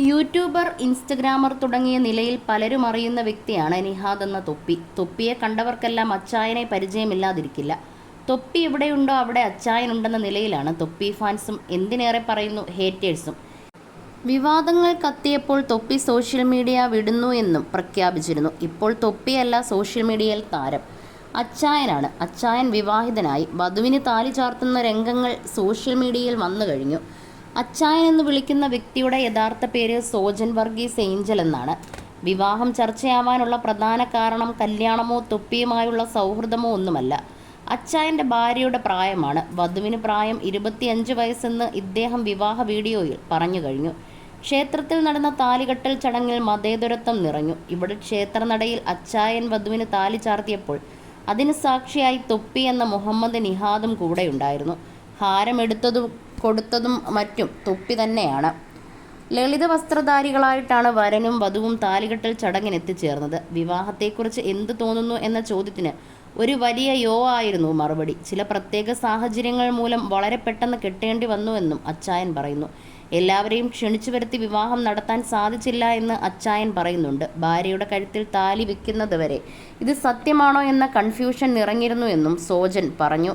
YouTuber Instagrammer തുടങ്ങിയ നിലയിൽ പലരും അറിയുന്ന വ്യക്തിയാണ് നിഹാദ് എന്ന തൊപ്പി. തൊപ്പിയെ കണ്ടവർക്കെല്ലാം അച്ചായനെ പരിചയമില്ലാതിരിക്കില്ല. തൊപ്പി എവിടെയുണ്ടോ അവിടെ അച്ചായനുണ്ടെന്ന നിലയിലാണ് തൊപ്പി ഫാൻസും എന്തിനേറെ പറയുന്നു ഹേറ്റേഴ്സും. വിവാദങ്ങൾ കത്തിയപ്പോൾ തൊപ്പി സോഷ്യൽ മീഡിയ വിടുന്നു എന്നും പ്രഖ്യാപിച്ചിരുന്നു. ഇപ്പോൾ തൊപ്പിയല്ല സോഷ്യൽ മീഡിയയിൽ താരം. അച്ചായനാണ്. അച്ചായൻ വിവാഹിതനായി. വധുവിന് താലി ചാർത്തുന്ന രംഗങ്ങൾ സോഷ്യൽ മീഡിയയിൽ വന്നു കഴിഞ്ഞു. അച്ചായൻ എന്ന് വിളിക്കുന്ന വ്യക്തിയുടെ യഥാർത്ഥ പേര് സോജൻ വർഗീസ് ഏഞ്ചൽ എന്നാണ്. വിവാഹം ചർച്ചയാവാനുള്ള പ്രധാന കാരണം കല്യാണമോ തൊപ്പിയുമായുള്ള സൗഹൃദമോ ഒന്നുമല്ല. അച്ചായന്റെ ഭാര്യയുടെ പ്രായമാണ്. വധുവിന് പ്രായം ഇരുപത്തിയഞ്ച് വയസ്സെന്ന് ഇദ്ദേഹം വിവാഹ വീഡിയോയിൽ പറഞ്ഞു കഴിഞ്ഞു. ക്ഷേത്രത്തിൽ നടന്ന താലികെട്ടൽ ചടങ്ങിൽ മതേതരത്വം നിറഞ്ഞു. ഇവിടെ ക്ഷേത്രനടയിൽ അച്ചായൻ വധുവിന് താലി ചാർത്തിയപ്പോൾ അതിന് സാക്ഷിയായി തൊപ്പി എന്ന മുഹമ്മദ് നിഹാദും കൂടെയുണ്ടായിരുന്നു. ഹാരമെടുത്തതും കൊടുത്തതും മറ്റും തൊപ്പി തന്നെയാണ്. ലളിത വസ്ത്രധാരികളായിട്ടാണ് വരനും വധുവും താലികെട്ടൽ ചടങ്ങിന് എത്തിച്ചേർന്നത് വിവാഹത്തെക്കുറിച്ച് എന്ത് തോന്നുന്നു എന്ന ചോദ്യത്തിന് ഒരു വലിയ യോ ആയിരുന്നു മറുപടി. ചില പ്രത്യേക സാഹചര്യങ്ങൾ മൂലം വളരെ പെട്ടെന്ന് കെട്ടേണ്ടി വന്നുവെന്നും അച്ചായൻ പറയുന്നു. എല്ലാവരെയും ക്ഷണിച്ചു വരുത്തി വിവാഹം നടത്താൻ സാധിച്ചില്ല എന്ന് അച്ചായൻ പറയുന്നുണ്ട്. ഭാര്യയുടെ കഴുത്തിൽ താലി വെക്കുന്നത് വരെ ഇത് സത്യമാണോ എന്ന കൺഫ്യൂഷൻ നിറഞ്ഞിരുന്നു എന്നും സോജൻ പറഞ്ഞു.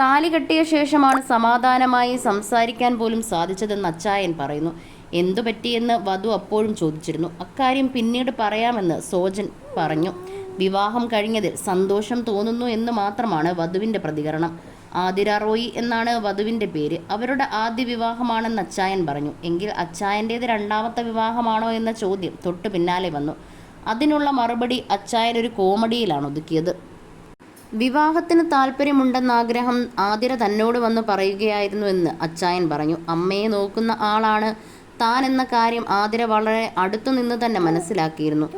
താലി കെട്ടിയ ശേഷമാണ് സമാധാനമായി സംസാരിക്കാൻ പോലും സാധിച്ചതെന്ന് അച്ചായൻ പറയുന്നു. എന്തു പറ്റിയെന്ന് വധു അപ്പോഴും ചോദിച്ചിരുന്നു. അക്കാര്യം പിന്നീട് പറയാമെന്ന് സോജൻ പറഞ്ഞു. വിവാഹം കഴിഞ്ഞതിൽ സന്തോഷം തോന്നുന്നു എന്ന് മാത്രമാണ് വധുവിന്റെ പ്രതികരണം. ആതിര റോയി എന്നാണ് വധുവിന്റെ പേര്. അവരുടെ ആദ്യ വിവാഹമാണെന്ന് അച്ചായൻ പറഞ്ഞു. എങ്കിൽ അച്ചായന്റേത് രണ്ടാമത്തെ വിവാഹമാണോ എന്ന ചോദ്യം തൊട്ടു പിന്നാലെ വന്നു. അതിനുള്ള മറുപടി അച്ചായൻ ഒരു കോമഡിയിലാണ് ഒതുക്കിയത്. വിവാഹത്തിന് താല്പര്യമുണ്ടെന്ന ആഗ്രഹം ആതിര തന്നോട് വന്ന് പറയുകയായിരുന്നുവെന്ന് അച്ചായൻ പറഞ്ഞു. അമ്മയെ നോക്കുന്ന ആളാണ് താൻ എന്ന കാര്യം ആതിര വളരെ അടുത്തു നിന്ന് തന്നെ മനസ്സിലാക്കിയിരുന്നു.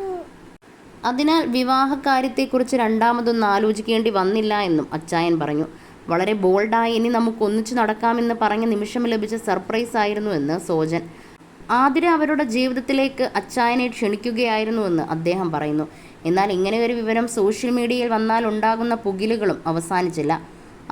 അതിനാൽ വിവാഹകാര്യത്തെക്കുറിച്ച് രണ്ടാമതൊന്നും ആലോചിക്കേണ്ടി വന്നില്ല എന്നും അച്ചായൻ പറഞ്ഞു. വളരെ ബോൾഡായി ഇനി നമുക്ക് ഒന്നിച്ചു നടക്കാമെന്ന് പറഞ്ഞ നിമിഷം ലഭിച്ച സർപ്രൈസ് ആയിരുന്നു എന്ന് സോജൻ. ആതിര അവരുടെ ജീവിതത്തിലേക്ക് അച്ചായനെ ക്ഷണിക്കുകയായിരുന്നുവെന്ന് അദ്ദേഹം പറയുന്നു. എന്നാൽ ഇങ്ങനെ ഒരു വിവരം സോഷ്യൽ മീഡിയയിൽ വന്നാൽ ഉണ്ടാകുന്ന പുകിലുകളും അവസാനിച്ചില്ല.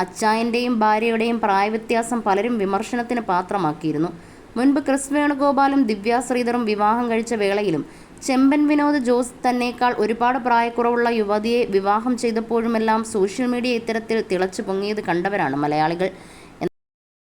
അച്ചായന്റെയും ഭാര്യയുടെയും പ്രായവ്യത്യാസം പലരും വിമർശനത്തിന് പാത്രമാക്കിയിരുന്നു. മുൻപ് ക്രിസ് വേണുഗോപാലും ദിവ്യ ശ്രീധറും വിവാഹം കഴിച്ച വേളയിലും ചെമ്പൻ വിനോദ് ജോസ് തന്നേക്കാൾ ഒരുപാട് പ്രായക്കുറവുള്ള യുവതിയെ വിവാഹം ചെയ്തപ്പോഴുമെല്ലാം സോഷ്യൽ മീഡിയ ഇത്തരത്തിൽ തിളച്ചു പൊങ്ങിയത് കണ്ടവരാണ് മലയാളികൾ.